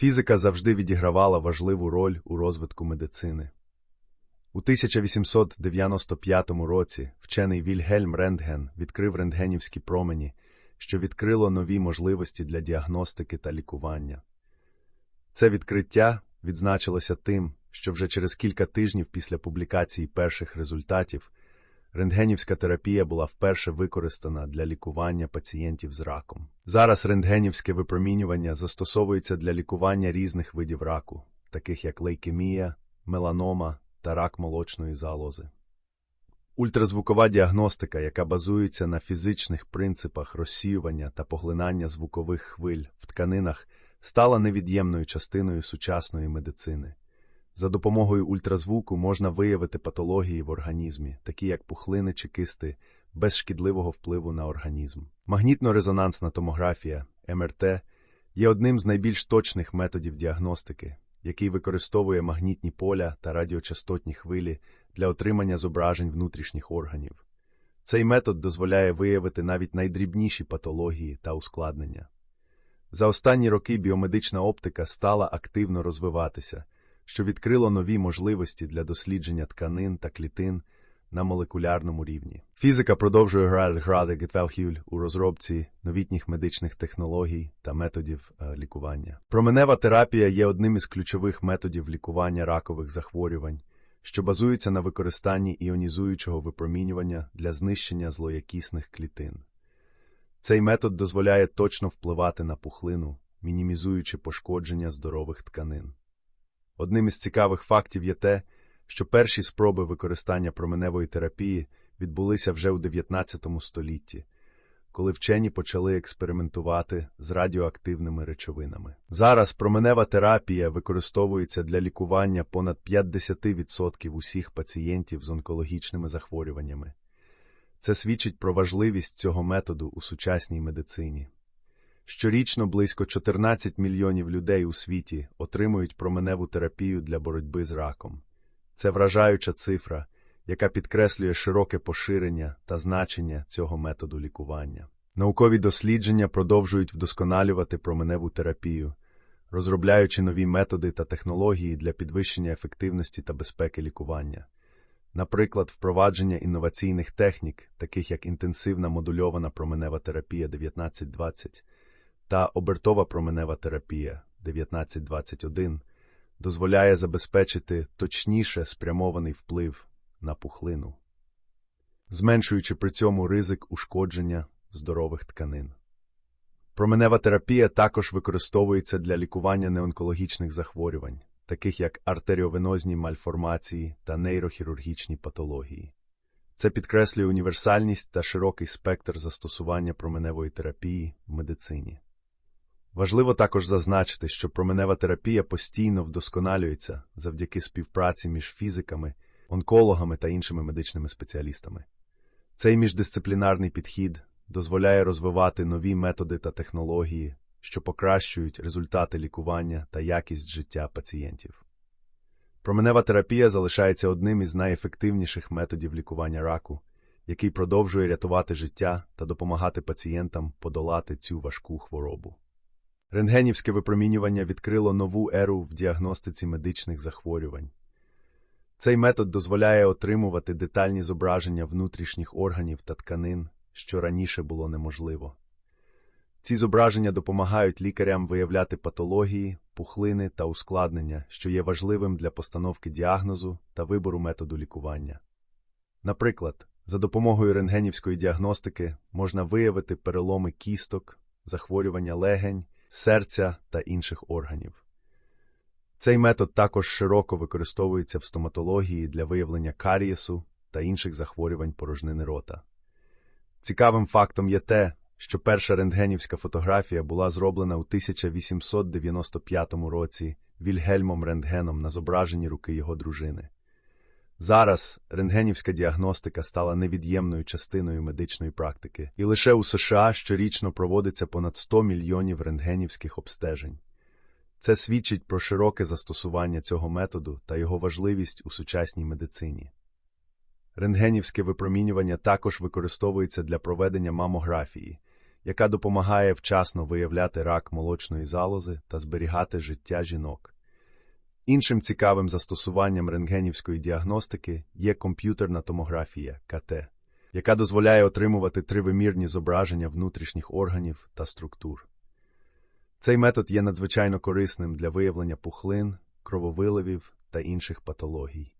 Фізика завжди відігравала важливу роль у розвитку медицини. У 1895 році вчений Вільгельм Рентген відкрив рентгенівські промені, що відкрило нові можливості для діагностики та лікування. Це відкриття відзначилося тим, що вже через кілька тижнів після публікації перших результатів рентгенівська терапія була вперше використана для лікування пацієнтів з раком. Зараз рентгенівське випромінювання застосовується для лікування різних видів раку, таких як лейкемія, меланома та рак молочної залози. Ультразвукова діагностика, яка базується на фізичних принципах розсіювання та поглинання звукових хвиль в тканинах, стала невід'ємною частиною сучасної медицини. За допомогою ультразвуку можна виявити патології в організмі, такі як пухлини чи кисти, без шкідливого впливу на організм. Магнітно-резонансна томографія МРТ є одним з найбільш точних методів діагностики, який використовує магнітні поля та радіочастотні хвилі для отримання зображень внутрішніх органів. Цей метод дозволяє виявити навіть найдрібніші патології та ускладнення. За останні роки біомедична оптика стала активно розвиватися, що відкрило нові можливості для дослідження тканин та клітин на молекулярному рівні. Фізика продовжує грати гетвелхюль у розробці новітніх медичних технологій та методів е, лікування. Променева терапія є одним із ключових методів лікування ракових захворювань, що базується на використанні іонізуючого випромінювання для знищення злоякісних клітин. Цей метод дозволяє точно впливати на пухлину, мінімізуючи пошкодження здорових тканин. Одним із цікавих фактів є те, що перші спроби використання променевої терапії відбулися вже у 19 столітті, коли вчені почали експериментувати з радіоактивними речовинами. Зараз променева терапія використовується для лікування понад 50% усіх пацієнтів з онкологічними захворюваннями. Це свідчить про важливість цього методу у сучасній медицині. Щорічно близько 14 мільйонів людей у світі отримують променеву терапію для боротьби з раком. Це вражаюча цифра, яка підкреслює широке поширення та значення цього методу лікування. Наукові дослідження продовжують вдосконалювати променеву терапію, розробляючи нові методи та технології для підвищення ефективності та безпеки лікування. Наприклад, впровадження інноваційних технік, таких як інтенсивна модульована променева терапія 1920 та обертова променева терапія 1921, дозволяє забезпечити точніше спрямований вплив на пухлину, зменшуючи при цьому ризик ушкодження здорових тканин. Променева терапія також використовується для лікування неонкологічних захворювань, таких як артеріовенозні мальформації та нейрохірургічні патології. Це підкреслює універсальність та широкий спектр застосування променевої терапії в медицині. Важливо також зазначити, що променева терапія постійно вдосконалюється завдяки співпраці між фізиками, онкологами та іншими медичними спеціалістами. Цей міждисциплінарний підхід дозволяє розвивати нові методи та технології, що покращують результати лікування та якість життя пацієнтів. Променева терапія залишається одним із найефективніших методів лікування раку, який продовжує рятувати життя та допомагати пацієнтам подолати цю важку хворобу. Рентгенівське випромінювання відкрило нову еру в діагностиці медичних захворювань. Цей метод дозволяє отримувати детальні зображення внутрішніх органів та тканин, що раніше було неможливо. Ці зображення допомагають лікарям виявляти патології, пухлини та ускладнення, що є важливим для постановки діагнозу та вибору методу лікування. Наприклад, за допомогою рентгенівської діагностики можна виявити переломи кісток, захворювання легень, серця та інших органів. Цей метод також широко використовується в стоматології для виявлення карієсу та інших захворювань порожнини рота. Цікавим фактом є те, що перша рентгенівська фотографія була зроблена у 1895 році Вільгельмом Рентгеном на зображенні руки його дружини. Зараз рентгенівська діагностика стала невід'ємною частиною медичної практики, і лише у США щорічно проводиться понад 100 мільйонів рентгенівських обстежень. Це свідчить про широке застосування цього методу та його важливість у сучасній медицині. Рентгенівське випромінювання також використовується для проведення мамографії, яка допомагає вчасно виявляти рак молочної залози та зберігати життя жінок. Іншим цікавим застосуванням рентгенівської діагностики є комп'ютерна томографія КТ, яка дозволяє отримувати тривимірні зображення внутрішніх органів та структур. Цей метод є надзвичайно корисним для виявлення пухлин, крововиливів та інших патологій.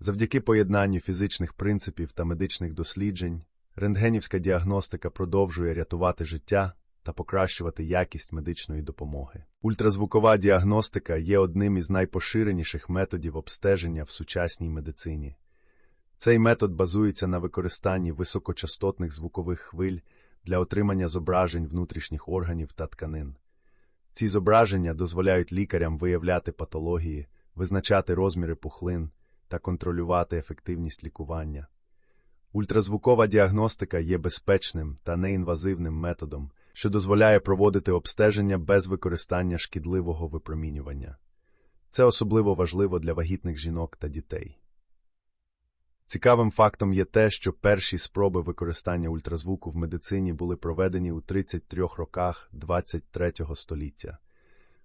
Завдяки поєднанню фізичних принципів та медичних досліджень, рентгенівська діагностика продовжує рятувати життя та покращувати якість медичної допомоги. Ультразвукова діагностика є одним із найпоширеніших методів обстеження в сучасній медицині. Цей метод базується на використанні високочастотних звукових хвиль для отримання зображень внутрішніх органів та тканин. Ці зображення дозволяють лікарям виявляти патології, визначати розміри пухлин та контролювати ефективність лікування. Ультразвукова діагностика є безпечним та неінвазивним методом, що дозволяє проводити обстеження без використання шкідливого випромінювання. Це особливо важливо для вагітних жінок та дітей. Цікавим фактом є те, що перші спроби використання ультразвуку в медицині були проведені у 33 роках 23 століття,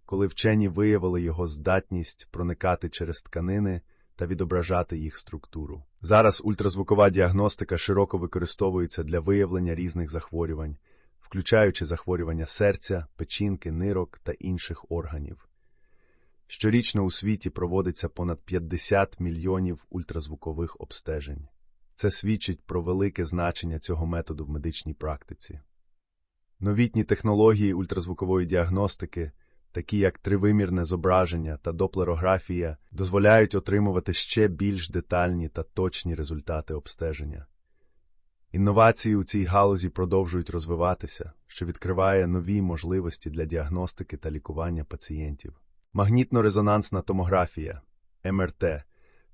коли вчені виявили його здатність проникати через тканини та відображати їх структуру. Зараз ультразвукова діагностика широко використовується для виявлення різних захворювань, включаючи захворювання серця, печінки, нирок та інших органів. Щорічно у світі проводиться понад 50 мільйонів ультразвукових обстежень. Це свідчить про велике значення цього методу в медичній практиці. Новітні технології ультразвукової діагностики, такі як тривимірне зображення та доплерографія, дозволяють отримувати ще більш детальні та точні результати обстеження. Інновації у цій галузі продовжують розвиватися, що відкриває нові можливості для діагностики та лікування пацієнтів. Магнітно-резонансна томографія МРТ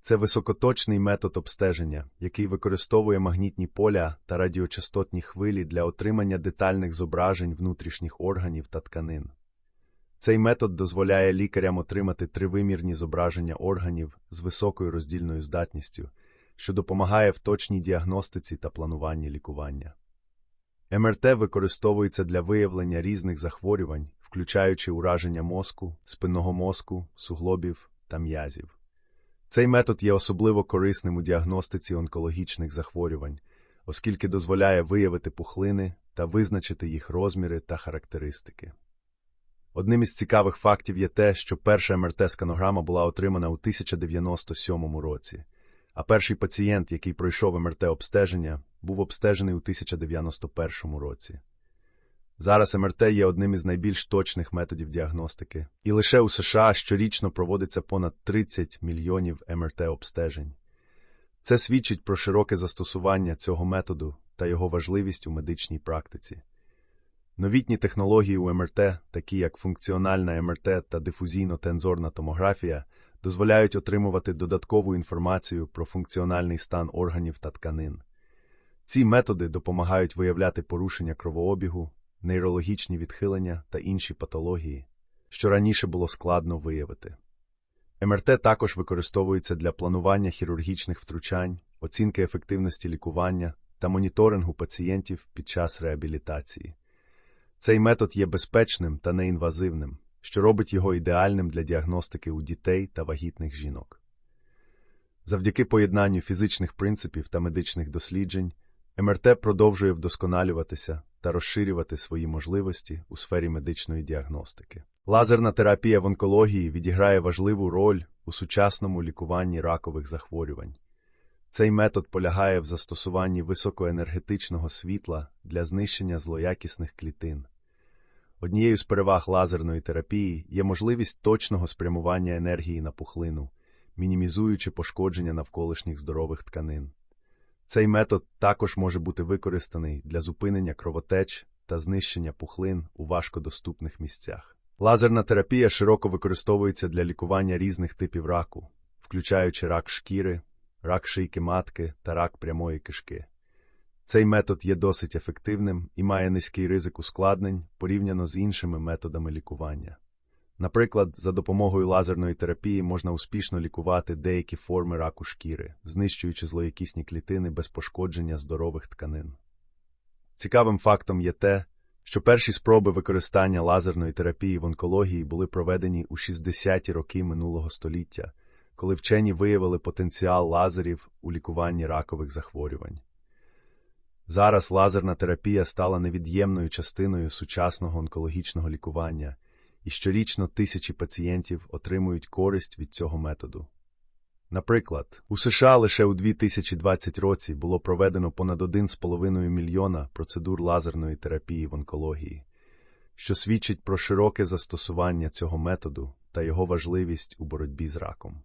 це високоточний метод обстеження, який використовує магнітні поля та радіочастотні хвилі для отримання детальних зображень внутрішніх органів та тканин. Цей метод дозволяє лікарям отримати тривимірні зображення органів з високою роздільною здатністю, що допомагає в точній діагностиці та плануванні лікування. МРТ використовується для виявлення різних захворювань, включаючи ураження мозку, спинного мозку, суглобів та м'язів. Цей метод є особливо корисним у діагностиці онкологічних захворювань, оскільки дозволяє виявити пухлини та визначити їх розміри та характеристики. Одним із цікавих фактів є те, що перша МРТ-сканограма була отримана у 1097 році, а перший пацієнт, який пройшов МРТ-обстеження, був обстежений у 1091 році. Зараз МРТ є одним із найбільш точних методів діагностики, і лише у США щорічно проводиться понад 30 мільйонів МРТ-обстежень. Це свідчить про широке застосування цього методу та його важливість у медичній практиці. Новітні технології у МРТ, такі як функціональна МРТ та дифузійно-тензорна томографія, дозволяють отримувати додаткову інформацію про функціональний стан органів та тканин. Ці методи допомагають виявляти порушення кровообігу, нейрологічні відхилення та інші патології, що раніше було складно виявити. МРТ також використовується для планування хірургічних втручань, оцінки ефективності лікування та моніторингу пацієнтів під час реабілітації. Цей метод є безпечним та неінвазивним, що робить його ідеальним для діагностики у дітей та вагітних жінок. Завдяки поєднанню фізичних принципів та медичних досліджень, МРТ продовжує вдосконалюватися та розширювати свої можливості у сфері медичної діагностики. Лазерна терапія в онкології відіграє важливу роль у сучасному лікуванні ракових захворювань. Цей метод полягає в застосуванні високоенергетичного світла для знищення злоякісних клітин. Однією з переваг лазерної терапії є можливість точного спрямування енергії на пухлину, мінімізуючи пошкодження навколишніх здорових тканин. Цей метод також може бути використаний для зупинення кровотеч та знищення пухлин у важкодоступних місцях. Лазерна терапія широко використовується для лікування різних типів раку, включаючи рак шкіри, рак шийки матки та рак прямої кишки. Цей метод є досить ефективним і має низький ризик ускладнень порівняно з іншими методами лікування. Наприклад, за допомогою лазерної терапії можна успішно лікувати деякі форми раку шкіри, знищуючи злоякісні клітини без пошкодження здорових тканин. Цікавим фактом є те, що перші спроби використання лазерної терапії в онкології були проведені у 60-ті роки минулого століття, коли вчені виявили потенціал лазерів у лікуванні ракових захворювань. Зараз лазерна терапія стала невід'ємною частиною сучасного онкологічного лікування, і щорічно тисячі пацієнтів отримують користь від цього методу. Наприклад, у США лише у 2020 році було проведено понад 1,5 мільйона процедур лазерної терапії в онкології, що свідчить про широке застосування цього методу та його важливість у боротьбі з раком.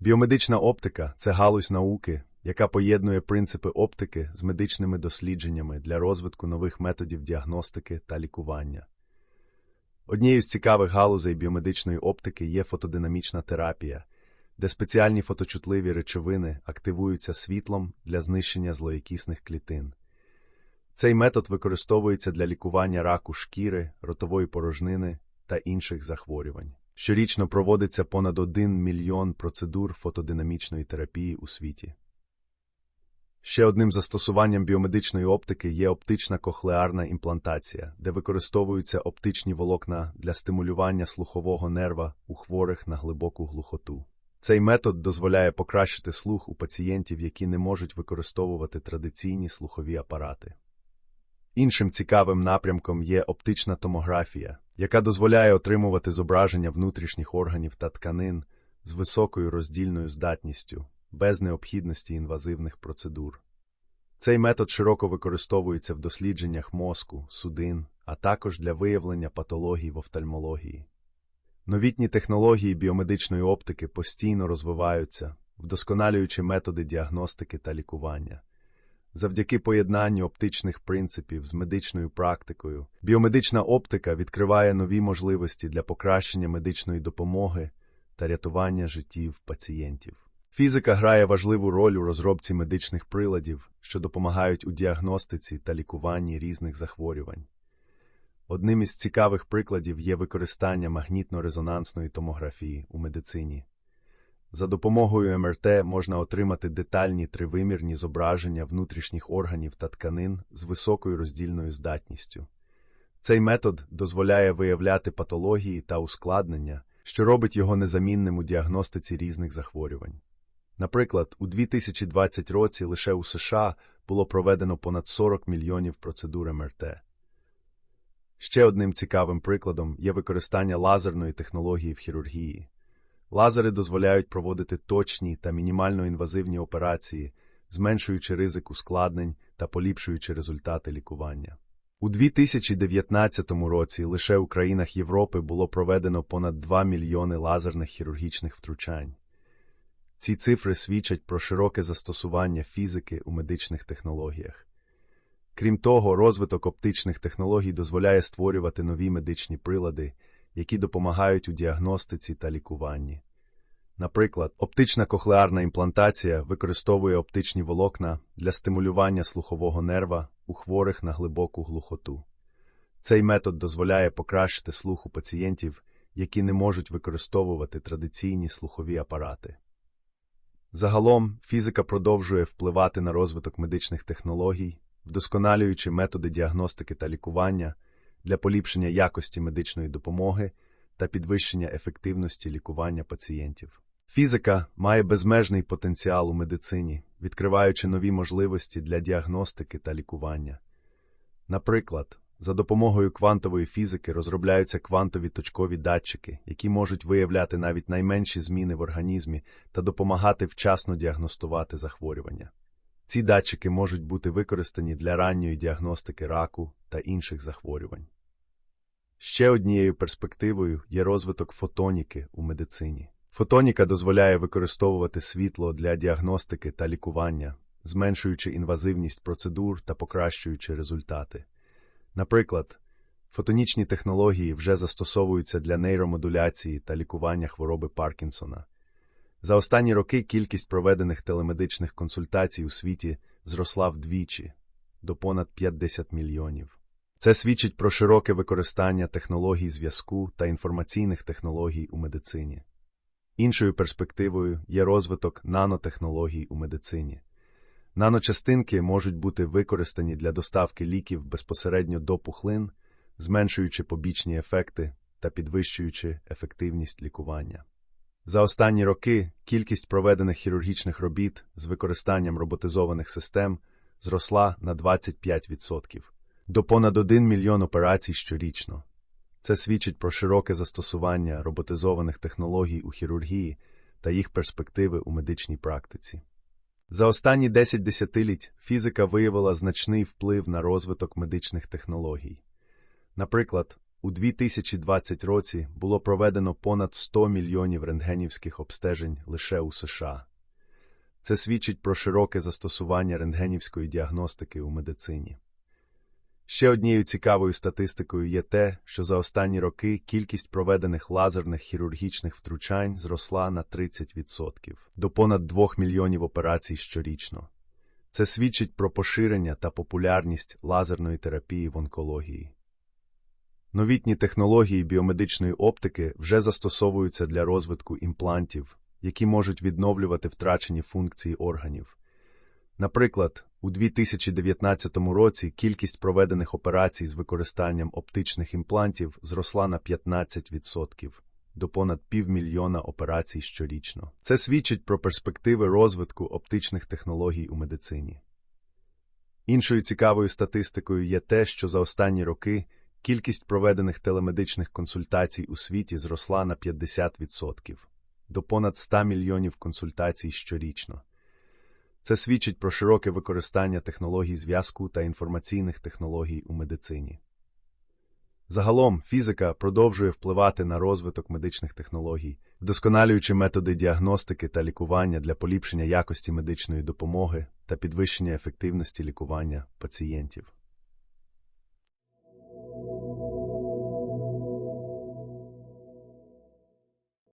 Біомедична оптика це галузь науки, яка поєднує принципи оптики з медичними дослідженнями для розвитку нових методів діагностики та лікування. Однією з цікавих галузей біомедичної оптики є фотодинамічна терапія, де спеціальні фоточутливі речовини активуються світлом для знищення злоякісних клітин. Цей метод використовується для лікування раку шкіри, ротової порожнини та інших захворювань. Щорічно проводиться понад 1 мільйон процедур фотодинамічної терапії у світі. Ще одним застосуванням біомедичної оптики є оптична кохлеарна імплантація, де використовуються оптичні волокна для стимулювання слухового нерва у хворих на глибоку глухоту. Цей метод дозволяє покращити слух у пацієнтів, які не можуть використовувати традиційні слухові апарати. Іншим цікавим напрямком є оптична томографія, яка дозволяє отримувати зображення внутрішніх органів та тканин з високою роздільною здатністю, без необхідності інвазивних процедур. Цей метод широко використовується в дослідженнях мозку, судин, а також для виявлення патологій в офтальмології. Новітні технології біомедичної оптики постійно розвиваються, вдосконалюючи методи діагностики та лікування. Завдяки поєднанню оптичних принципів з медичною практикою, біомедична оптика відкриває нові можливості для покращення медичної допомоги та рятування життів пацієнтів. Фізика грає важливу роль у розробці медичних приладів, що допомагають у діагностиці та лікуванні різних захворювань. Одним із цікавих прикладів є використання магнітно-резонансної томографії у медицині. За допомогою МРТ можна отримати детальні тривимірні зображення внутрішніх органів та тканин з високою роздільною здатністю. Цей метод дозволяє виявляти патології та ускладнення, що робить його незамінним у діагностиці різних захворювань. Наприклад, у 2020 році лише у США було проведено понад 40 мільйонів процедур МРТ. Ще одним цікавим прикладом є використання лазерної технології в хірургії. Лазери дозволяють проводити точні та мінімально інвазивні операції, зменшуючи ризик ускладнень та поліпшуючи результати лікування. У 2019 році лише у країнах Європи було проведено понад 2 мільйони лазерних хірургічних втручань. Ці цифри свідчать про широке застосування фізики у медичних технологіях. Крім того, розвиток оптичних технологій дозволяє створювати нові медичні прилади, які допомагають у діагностиці та лікуванні. Наприклад, оптична кохлеарна імплантація використовує оптичні волокна для стимулювання слухового нерва у хворих на глибоку глухоту. Цей метод дозволяє покращити слух у пацієнтів, які не можуть використовувати традиційні слухові апарати. Загалом, фізика продовжує впливати на розвиток медичних технологій, вдосконалюючи методи діагностики та лікування для поліпшення якості медичної допомоги та підвищення ефективності лікування пацієнтів. Фізика має безмежний потенціал у медицині, відкриваючи нові можливості для діагностики та лікування. Наприклад, за допомогою квантової фізики розробляються квантові точкові датчики, які можуть виявляти навіть найменші зміни в організмі та допомагати вчасно діагностувати захворювання. Ці датчики можуть бути використані для ранньої діагностики раку та інших захворювань. Ще однією перспективою є розвиток фотоніки у медицині. Фотоніка дозволяє використовувати світло для діагностики та лікування, зменшуючи інвазивність процедур та покращуючи результати. Наприклад, фотонічні технології вже застосовуються для нейромодуляції та лікування хвороби Паркінсона. За останні роки кількість проведених телемедичних консультацій у світі зросла вдвічі до понад 50 мільйонів. Це свідчить про широке використання технологій зв'язку та інформаційних технологій у медицині. Іншою перспективою є розвиток нанотехнологій у медицині. Наночастинки можуть бути використані для доставки ліків безпосередньо до пухлин, зменшуючи побічні ефекти та підвищуючи ефективність лікування. За останні роки кількість проведених хірургічних робіт з використанням роботизованих систем зросла на 25% до понад 1 мільйон операцій щорічно. Це свідчить про широке застосування роботизованих технологій у хірургії та їх перспективи у медичній практиці. За останні 10 десятиліть фізика виявила значний вплив на розвиток медичних технологій. Наприклад, у 2020 році було проведено понад 100 мільйонів рентгенівських обстежень лише у США. Це свідчить про широке застосування рентгенівської діагностики у медицині. Ще однією цікавою статистикою є те, що за останні роки кількість проведених лазерних хірургічних втручань зросла на 30% до понад 2 мільйонів операцій щорічно. Це свідчить про поширення та популярність лазерної терапії в онкології. Новітні технології біомедичної оптики вже застосовуються для розвитку імплантів, які можуть відновлювати втрачені функції органів. Наприклад, у 2019 році кількість проведених операцій з використанням оптичних імплантів зросла на 15% до понад півмільйона операцій щорічно. Це свідчить про перспективи розвитку оптичних технологій у медицині. Іншою цікавою статистикою є те, що за останні роки кількість проведених телемедичних консультацій у світі зросла на 50% до понад 100 мільйонів консультацій щорічно. Це свідчить про широке використання технологій зв'язку та інформаційних технологій у медицині. Загалом, фізика продовжує впливати на розвиток медичних технологій, вдосконалюючи методи діагностики та лікування для поліпшення якості медичної допомоги та підвищення ефективності лікування пацієнтів.